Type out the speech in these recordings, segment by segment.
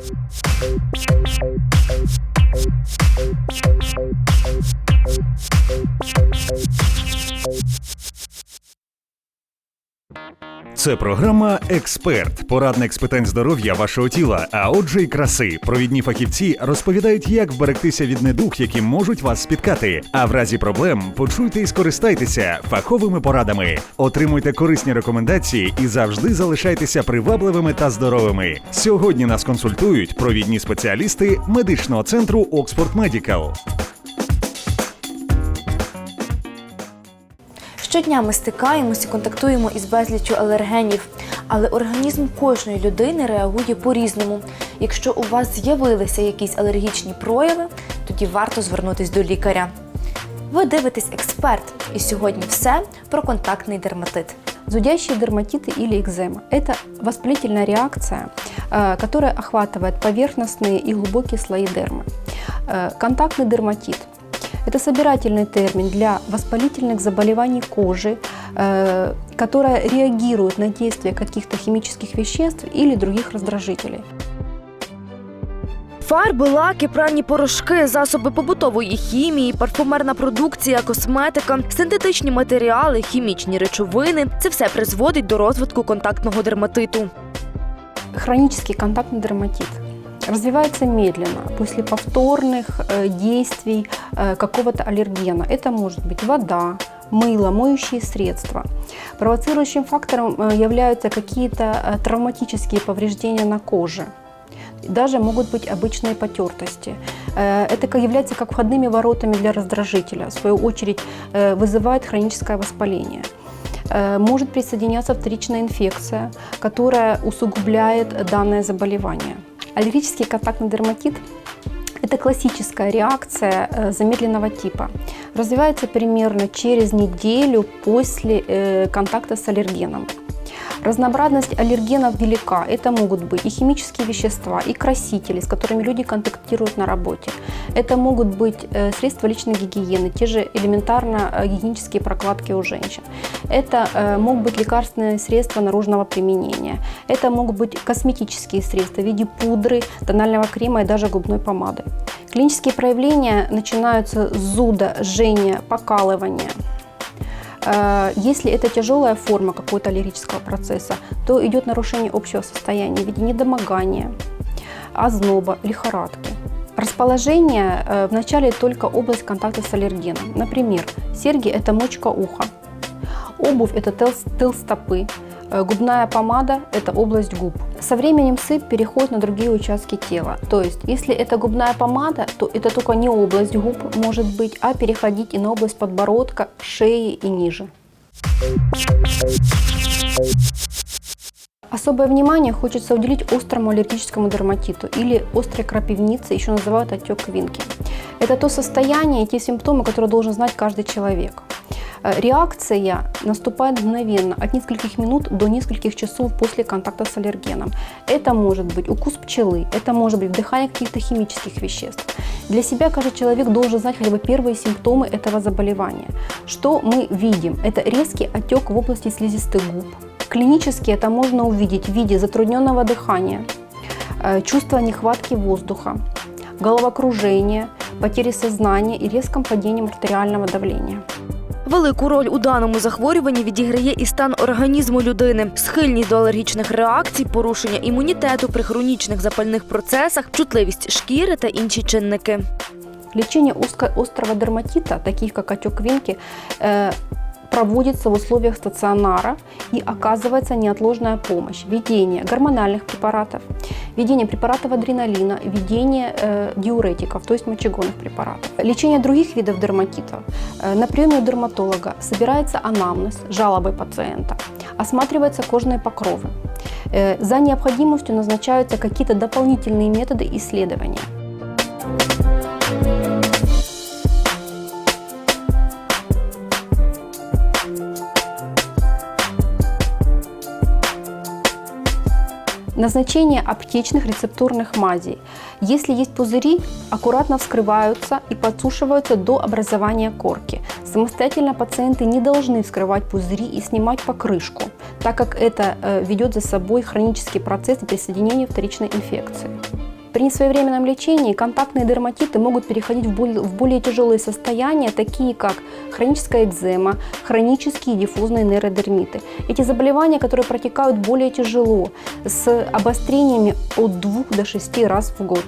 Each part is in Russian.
Oops, oops, oops, oops, oops, oops. Це програма Експерт, порадник з питань здоров'я вашого тіла, а отже, й краси. Провідні фахівці розповідають, як вберегтися від недуг, які можуть вас спіткати. А в разі проблем почуйте і скористайтеся фаховими порадами. Отримуйте корисні рекомендації і завжди залишайтеся привабливими та здоровими. Сьогодні нас консультують провідні спеціалісти медичного центру Оксфорд Медікал. Щодня ми стикаємося і контактуємо із безліччю алергенів, але організм кожної людини реагує по-різному. Якщо у вас з'явилися якісь алергічні прояви, тоді варто звернутись до лікаря. Ви дивитесь експерт, і сьогодні все про контактний дерматит. Зудящие дерматиты или экзема – это воспалительная реакция, э, которая охватывает поверхностные и глубокие слои дермы. Э, Контактный дерматит – это собирательный термин для воспалительных заболеваний кожи, э, которая реагирует на действие каких-то химических веществ или других раздражителей. Фарби, лаки, пральні порошки, засоби побутової хімії, парфумерна продукція, косметика, синтетичні матеріали, хімічні речовини це все призводить до розвитку контактного дерматиту. Хронический контактный дерматит развивается медленно после повторных э, действий э, какого-то аллергена. Это может быть вода, мыло, моющие средства. Провоцирующим фактором э, являются какие-то травматические повреждения на коже. Даже могут быть обычные потертости. Это является как входными воротами для раздражителя. В свою очередь вызывает хроническое воспаление. Может присоединяться вторичная инфекция, которая усугубляет данное заболевание. Аллергический контактный дерматит – это классическая реакция э, замедленного типа. Развивается примерно через неделю после э, контакта с аллергеном. Разнообразность аллергенов велика. Это могут быть и химические вещества, и красители, с которыми люди контактируют на работе. Это могут быть э, средства личной гигиены, те же элементарно э, гигиенические прокладки у женщин. Это э, могут быть лекарственные средства наружного применения. Это могут быть косметические средства в виде пудры, тонального крема и даже губной помады. Клинические проявления начинаются с зуда, жжения, покалывания. Э, Если это тяжелая форма какого-то аллергического процесса, то идет нарушение общего состояния в виде недомогания, озноба, лихорадки. Расположение э, вначале только область контакта с аллергеном. Например, серьги – это мочка уха, обувь – это тыл стопы, э, губная помада – это область губ. Со временем сыпь переходит на другие участки тела. То есть, если это губная помада, то это только не область губ может быть, а переходить и на область подбородка, шеи и ниже. Особое внимание хочется уделить острому аллергическому дерматиту или острой крапивнице, еще называют отек квинки. Это то состояние, те симптомы, которые должен знать каждый человек. Э, Реакция наступает мгновенно, от нескольких минут до нескольких часов после контакта с аллергеном. Это может быть укус пчелы, это может быть вдыхание каких-то химических веществ. Для себя каждый человек должен знать хотя бы первые симптомы этого заболевания. Что мы видим? Это резкий отек в области слизистых губ. Клинически это можно увидеть в виде затрудненного дыхания, э, чувства нехватки воздуха, головокружения, потери сознания и резком падении артериального давления. Велику роль у даному захворюванні відіграє і стан організму людини, схильність до алергічних реакцій, порушення імунітету при хронічних запальних процесах, чутливість шкіри та інші чинники. Узко- острого дерматита, таких как отек квинки, э, проводится в условиях стационара и оказывается неотложная помощь. Введение гормональных препаратов, введение препаратов адреналина, введение э, диуретиков, то есть мочегонных препаратов. Лечение других видов дерматитов. Э, на приеме у дерматолога собирается анамнез, жалобы пациента, осматриваются кожные покровы. Э, за необходимостью назначаются какие-то дополнительные методы исследования. Назначение аптечных рецептурных мазей. Если есть пузыри, аккуратно вскрываются и подсушиваются до образования корки. Самостоятельно пациенты не должны вскрывать пузыри и снимать покрышку, так как это э, ведет за собой хронический процесс присоединения вторичной инфекции. При несвоевременном лечении контактные дерматиты могут переходить в более, в более тяжелые состояния, такие как хроническая экзема, хронические диффузные нейродермиты. Эти заболевания, которые протекают более тяжело, с обострениями от 2 до 6 раз в год.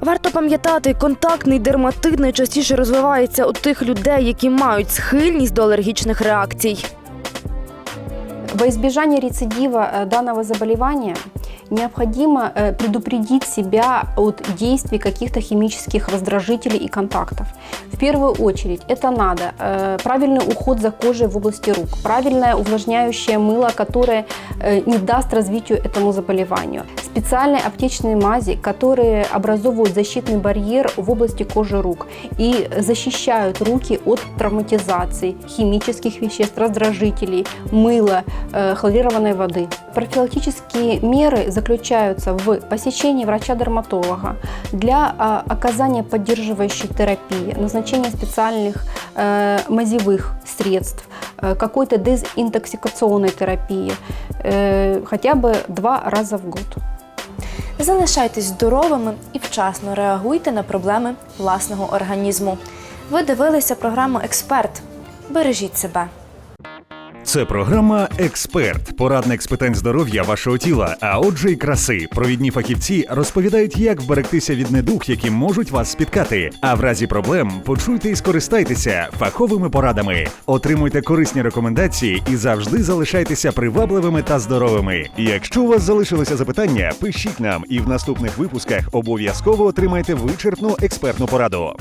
Варто пам'ятати, контактний дерматит найчастіше розвивається у тих людей, які мають схильність до алергічних реакцій. Во избежание рецидива э, данного заболевания необходимо э, предупредить себя от действий каких-то химических раздражителей и контактов. В первую очередь это надо э, правильный уход за кожей в области рук, правильное увлажняющее мыло, которое э, не даст развитию этому заболеванию, специальные аптечные мази, которые образовывают защитный барьер в области кожи рук и защищают руки от травматизации химических веществ, раздражителей, мыла, э, хлорированной воды. Профилактические меры заключаются в посещении врача-дерматолога для а, оказания поддерживающей терапии, назначения специальных э, мазевых средств, э, какой-то дезинтоксикационной терапии, э, хотя бы два раза в год. Залишайтесь здоровими і вчасно реагуйте на проблеми власного організму. Ви дивилися програму Експерт. Бережіть себе. Це програма Експерт, порадник з питань здоров'я вашого тіла, а отже, й краси. Провідні фахівці розповідають, як вберегтися від недуг, які можуть вас спіткати. А в разі проблем почуйте і скористайтеся фаховими порадами. Отримуйте корисні рекомендації і завжди залишайтеся привабливими та здоровими. Якщо у вас залишилися запитання, пишіть нам, і в наступних випусках обов'язково отримайте вичерпну експертну пораду.